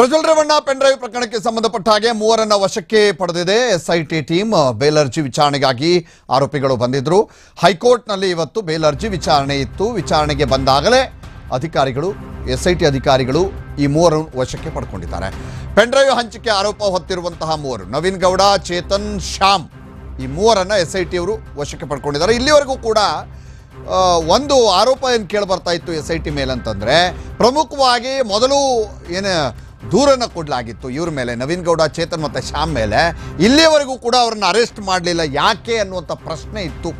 Prajwal Revanna pen drive ಪ್ರಕರಣಕ್ಕೆ ಸಂಬಂಧಪಟ್ಟ ಹಾಗೆ ಮೂವರನ್ನ ವಶಕ್ಕೆ ಪಡೆದಿದೆ ಎಸ್ಐಟಿ ಟೀಮ್, ಬೇಲರ್ಜಿ ವಿಚಾರಣೆಗಾಗಿ ಆರೋಪಿಗಳು ಬಂದಿದ್ರು. ಹೈಕೋರ್ಟ್ನಲ್ಲಿ ಇವತ್ತು ಬೇಲರ್ಜಿ ವಿಚಾರಣೆ ಇತ್ತು. ವಿಚಾರಣೆಗೆ ಬಂದಾಗಲೇ ಅಧಿಕಾರಿಗಳು, ಎಸ್ಐಟಿ ಅಧಿಕಾರಿಗಳು ಈ ಮೂವರು ವಶಕ್ಕೆ ಪಡ್ಕೊಂಡಿದ್ದಾರೆ. ಪೆನ್ಡ್ರೈವ್ ಹಂಚಿಕೆ ಆರೋಪ ಹೊತ್ತಿರುವಂತಹ ಮೂವರು, ನವೀನ್ ಗೌಡ, ಚೇತನ್, ಶ್ಯಾಮ್, ಈ ಮೂವರನ್ನ ಎಸ್ಐಟಿ ಅವರು ವಶಕ್ಕೆ ಪಡ್ಕೊಂಡಿದ್ದಾರೆ. ಇಲ್ಲಿವರೆಗೂ ಕೂಡ ಒಂದು ಆರೋಪ ಏನು ಕೇಳಿ ಬರ್ತಾ ಇತ್ತು ಎಸ್ ಐ ಟಿ ಮೇಲೆ ಅಂತಂದರೆ ಪ್ರಮುಖವಾಗಿ ಮೊದಲು ಏನು ದೂರನ್ನು ಕೊಡಲಾಗಿತ್ತು ಇವ್ರ ಮೇಲೆ ನವೀನ್ ಗೌಡ ಚೇತನ್ ಮತ್ತು ಶ್ಯಾಮ್ ಮೇಲೆ. ಇಲ್ಲಿಯವರೆಗೂ ಕೂಡ ಅವ್ರನ್ನ ಅರೆಸ್ಟ್ ಮಾಡಲಿಲ್ಲ ಯಾಕೆ ಅನ್ನುವಂಥ ಪ್ರಶ್ನೆ ಇತ್ತು.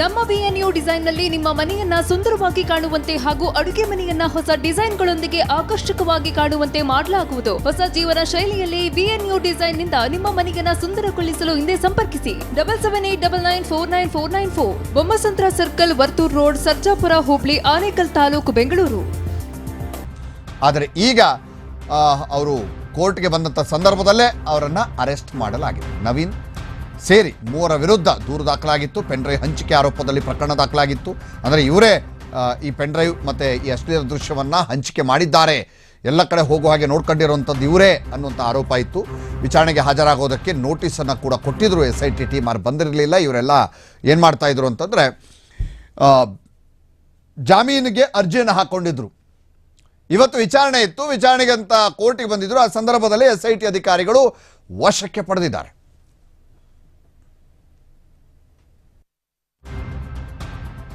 ನಮ್ಮ ಬಿಎನ್ಯು ಡಿಸೈನ್ನಲ್ಲಿ ನಿಮ್ಮ ಮನೆಯನ್ನ ಸುಂದರವಾಗಿ ಕಾಣುವಂತೆ ಹಾಗೂ ಅಡುಗೆ ಮನೆಯನ್ನ ಹೊಸ ಡಿಸೈನ್ಗಳೊಂದಿಗೆ ಆಕರ್ಷಕವಾಗಿ ಕಾಣುವಂತೆ ಮಾಡಲಾಗುವುದು. ಹೊಸ ಜೀವನ ಶೈಲಿಯಲ್ಲಿ ಬಿಎನ್ಯು ಡಿಸೈನ್ನಿಂದ ನಿಮ್ಮ ಮನೆಯನ್ನ ಸುಂದರಗೊಳಿಸಲು ಹಿಂದೆ ಸಂಪರ್ಕಿಸಿ. Double seven eight double nine four nine four nine four Bommasandra circle Varthur road Sarjapura Hubli Anekal taluk Bengaluru. ಆದರೆ ಈಗ ಅವರು ಕೋರ್ಟ್ಗೆ ಬಂದಂಥ ಸಂದರ್ಭದಲ್ಲೇ ಅವರನ್ನು ಅರೆಸ್ಟ್ ಮಾಡಲಾಗಿದೆ. ನವೀನ್ ಸೇರಿ ಮೂವರ ವಿರುದ್ಧ ದೂರು ದಾಖಲಾಗಿತ್ತು. ಪೆನ್ಡ್ರೈವ್ ಹಂಚಿಕೆ ಆರೋಪದಲ್ಲಿ ಪ್ರಕರಣ ದಾಖಲಾಗಿತ್ತು. ಅಂದರೆ ಇವರೇ ಈ ಪೆನ್ಡ್ರೈವ್ ಮತ್ತು ಈ ಅಶ್ಲೀಲ ದೃಶ್ಯವನ್ನು ಹಂಚಿಕೆ ಮಾಡಿದ್ದಾರೆ. ಎಲ್ಲ ಕಡೆ ಹೋಗುವ ಹಾಗೆ ನೋಡ್ಕೊಂಡಿರುವಂಥದ್ದು ಇವರೇ ಅನ್ನುವಂಥ ಆರೋಪ ಇತ್ತು. ವಿಚಾರಣೆಗೆ ಹಾಜರಾಗೋದಕ್ಕೆ ನೋಟಿಸನ್ನು ಕೂಡ ಕೊಟ್ಟಿದ್ರು. ಎಸ್ ಐ ಟಿ ಟೀಮ್ ಬಂದಿರಲಿಲ್ಲ. ಇವರೆಲ್ಲ ಏನು ಮಾಡ್ತಾಯಿದ್ರು ಅಂತಂದರೆ ಜಾಮೀನಿಗೆ ಅರ್ಜಿಯನ್ನು ಹಾಕ್ಕೊಂಡಿದ್ರು ಇವತ್ತು ವಿಚಾರಣೆ ಇತ್ತು. ವಿಚಾರಣೆಗೆ ಅಂತ ಕೋರ್ಟಿಗೆ ಬಂದಿದ್ರು. ಆ ಸಂದರ್ಭದಲ್ಲಿ ಎಸ್ಐಟಿ ಅಧಿಕಾರಿಗಳು ವಶಕ್ಕೆ ಪಡೆದಿದ್ದಾರೆ.